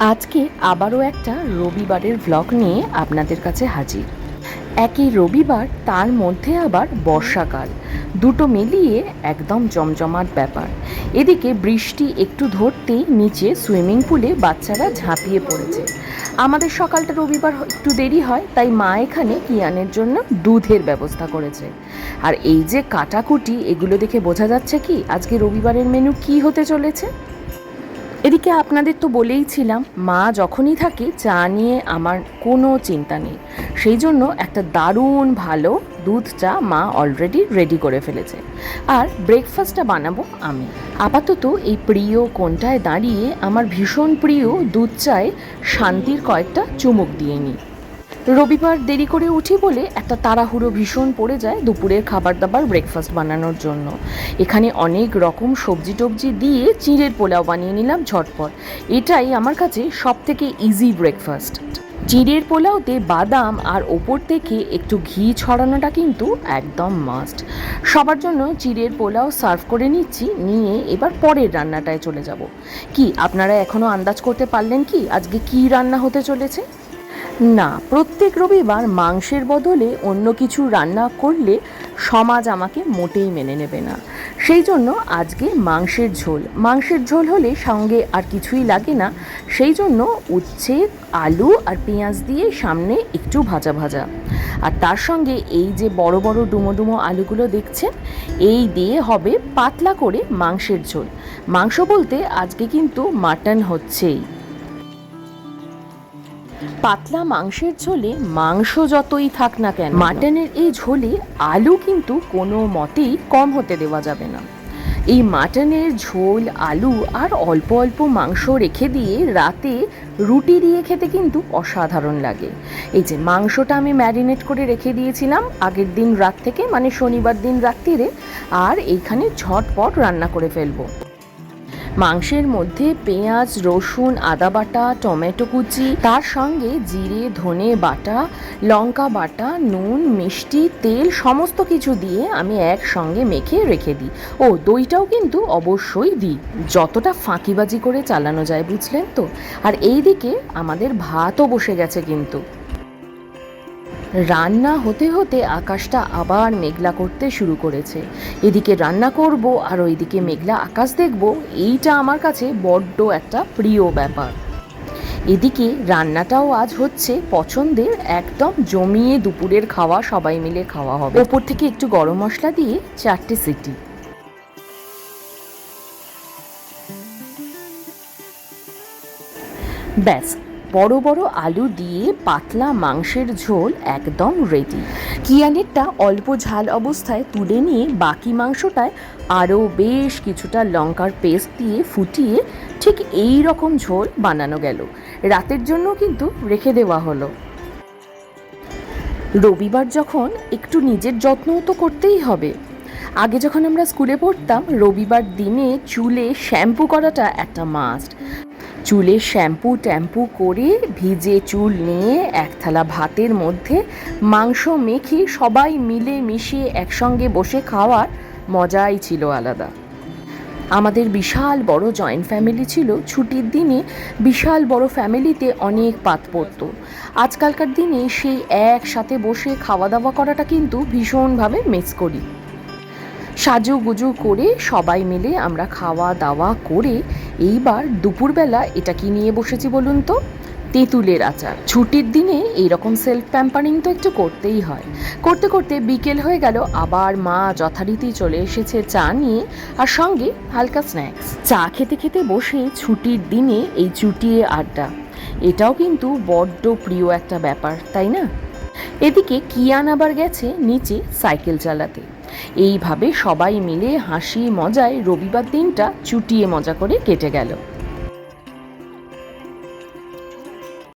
আজকে আবারও একটা রবিবারের ব্লগ নিয়ে আপনাদের কাছে হাজির। একই রবিবার, তার মধ্যে আবার বর্ষাকাল। দুটো মিলিয়ে একদম জমজমাট ব্যাপার। এদিকে বৃষ্টি একটু ধরতেই নিচে সুইমিং পুলে বাচ্চারা ঝাঁপিয়ে পড়েছে। আমাদের সকালটা রবিবার একটু দেরি হয়, তাই মা এখানে কিয়ানের জন্য দুধের ব্যবস্থা করেছে। আর এই যে কাটাকুটি, এগুলো দেখে বোঝা যাচ্ছে কি, আজকে রবিবারের মেনু কি হতে চলেছে? এদিকে আপনাদের তো বলেই ছিলাম মা যখনই থাকে চা নিয়ে আমার কোনো চিন্তা নেই। সেই জন্য একটা দারুণ ভালো দুধ চা মা অলরেডি রেডি করে ফেলেছে। আর ব্রেকফাস্টটা বানাবো আমি। আপাতত এই প্রিয় কোনটায় দাঁড়িয়ে আমার ভীষণ প্রিয় দুধ চায় শান্তির কয়েকটা চুমুক দিয়ে নিই। রবিবার দেরি করে উঠি বলে একটা তাড়াহুড়ো ভীষণ পড়ে যায় দুপুরের খাবার দাবার ব্রেকফাস্ট বানানোর জন্য। এখানে অনেক রকম সবজি টবজি দিয়ে চিঁড়ের পোলাও বানিয়ে নিলাম ঝটপট। এটাই আমার কাছে সব থেকে ইজি ব্রেকফাস্ট চিঁড়ের পোলাওতে বাদাম আর ওপর থেকে একটু ঘি ছড়ানোটা কিন্তু একদম মাস্ট সবার জন্য চিড়ের পোলাও সার্ভ করে নিচ্ছি, নিয়ে এবার পরের রান্নাটায় চলে যাব। কি, আপনারা এখনও আন্দাজ করতে পারলেন কি আজকে কি রান্না হতে চলেছে? না, প্রত্যেক রবিবার মাংসের বদলে অন্য কিছু রান্না করলে সমাজ আমাকে মোটেই মেনে নেবে না। সেই জন্য আজকে মাংসের ঝোল। মাংসের ঝোল হলে সঙ্গে আর কিছুই লাগে না। সেই জন্য উচ্ছে আলু আর পেঁয়াজ দিয়ে সামনে একটু ভাজা ভাজা। আর তার সঙ্গে এই যে বড় বড় ডুমো ডুমো আলুগুলো দেখছেন, এই দিয়ে হবে পাতলা করে মাংসের ঝোল। মাংস বলতে আজকে কিন্তু মাটন হচ্ছেই। পাতলা মাংসের ঝোলে মাংস যতই থাক না কেন, মাটনের এই ঝোলে আলু কিন্তু কোনো মতেই কম হতে দেওয়া যাবে না। এই মাটনের ঝোল, আলু আর অল্প অল্প মাংস রেখে দিয়ে রাতে রুটি দিয়ে খেতে কিন্তু অসাধারণ লাগে। এই যে মাংসটা আমি ম্যারিনেট করে রেখে দিয়েছিলাম আগের দিন রাত থেকে মানে শনিবার দিন রাত্রিরে আর এইখানে ঝটপট রান্না করে ফেলব। মাংসের মধ্যে পেঁয়াজ, রসুন আদা বাটা টমেটো কুচি, তার সঙ্গে জিরে, ধনে বাটা, লঙ্কা বাটা, নুন, মিষ্টি, তেল সমস্ত কিছু দিয়ে আমি একসঙ্গে মেখে রেখে দিই। ও, দইটাও কিন্তু অবশ্যই দিই। যতটা ফাঁকিবাজি করে চালানো যায়, বুঝলেন তো? আর এই দিকে আমাদের ভাতও বসে গেছে কিন্তু। রান্না হতে হতে আকাশটা আবার মেঘলা করতে শুরু করেছে। এদিকে রান্না করব আর ওইদিকে মেঘলা আকাশ দেখব, এইটা আমার কাছে বড্ড একটা প্রিয় ব্যাপার। এদিকে রান্নাটাও আজ হচ্ছে পছন্দের একদম জমিয়ে দুপুরের খাওয়া, সবাই মিলে খাওয়া হবে। ওপর থেকে একটু গরম মশলা দিয়ে চারটে সিটি। ব্যাস বড় বড় আলু দিয়ে পাতলা মাংসের ঝোল একদম রেডি কিয়ানেরটা অল্প ঝাল অবস্থায় তুলে নিয়ে বাকি মাংসটায় আরও বেশ কিছুটা লঙ্কার পেস্ট দিয়ে ফুটিয়ে ঠিক এই রকম ঝোল বানানো গেল। রাতের জন্য কিন্তু রেখে দেওয়া হলো। রবিবার যখন একটু নিজের যত্নও তো করতেই হবে। আগে যখন আমরা স্কুলে পড়তাম, রবিবার দিনে চুলে শ্যাম্পু করাটা একটা মাস্ট চুলে শ্যাম্পু ট্যাম্পু করে ভিজে চুল নিয়ে এক থালা ভাতের মধ্যে মাংস মেখে সবাই মিলে মিশিয়ে একসঙ্গে বসে খাওয়ার মজাই ছিল আলাদা। আমাদের বিশাল বড় জয়েন্ট ফ্যামিলি ছিল। ছুটির দিনে বিশাল বড় ফ্যামিলিতে অনেক পাত পড়তো। আজকালকার দিনে সেই একসাথে বসে খাওয়া দাওয়া করাটা কিন্তু ভীষণভাবে মিস করি। সাজু গুজু করে সবাই মিলে আমরা খাওয়া দাওয়া করে এইবার দুপুরবেলা এটা কি নিয়ে বসেছি বলুন তো? তেঁতুলের আচার। ছুটির দিনে এইরকম সেলফ প্যাম্পারিং তো একটু করতেই হয়। করতে করতে বিকেল হয়ে গেল, আবার মা যথারীতি চলে এসেছে চা নিয়ে আর সঙ্গে হালকা স্ন্যাক্স চা খেতে খেতে বসে ছুটির দিনে এই চুটিয়ে আড্ডা। এটাও কিন্তু বড্ড প্রিয় একটা ব্যাপার, তাই না? এদিকে কিয়ান আবার গেছে নিচে সাইকেল চালাতে। এইভাবে সবাই মিলে হাসি মজায় রবিবার দিনটা চুটিয়ে মজা করে কেটে গেল।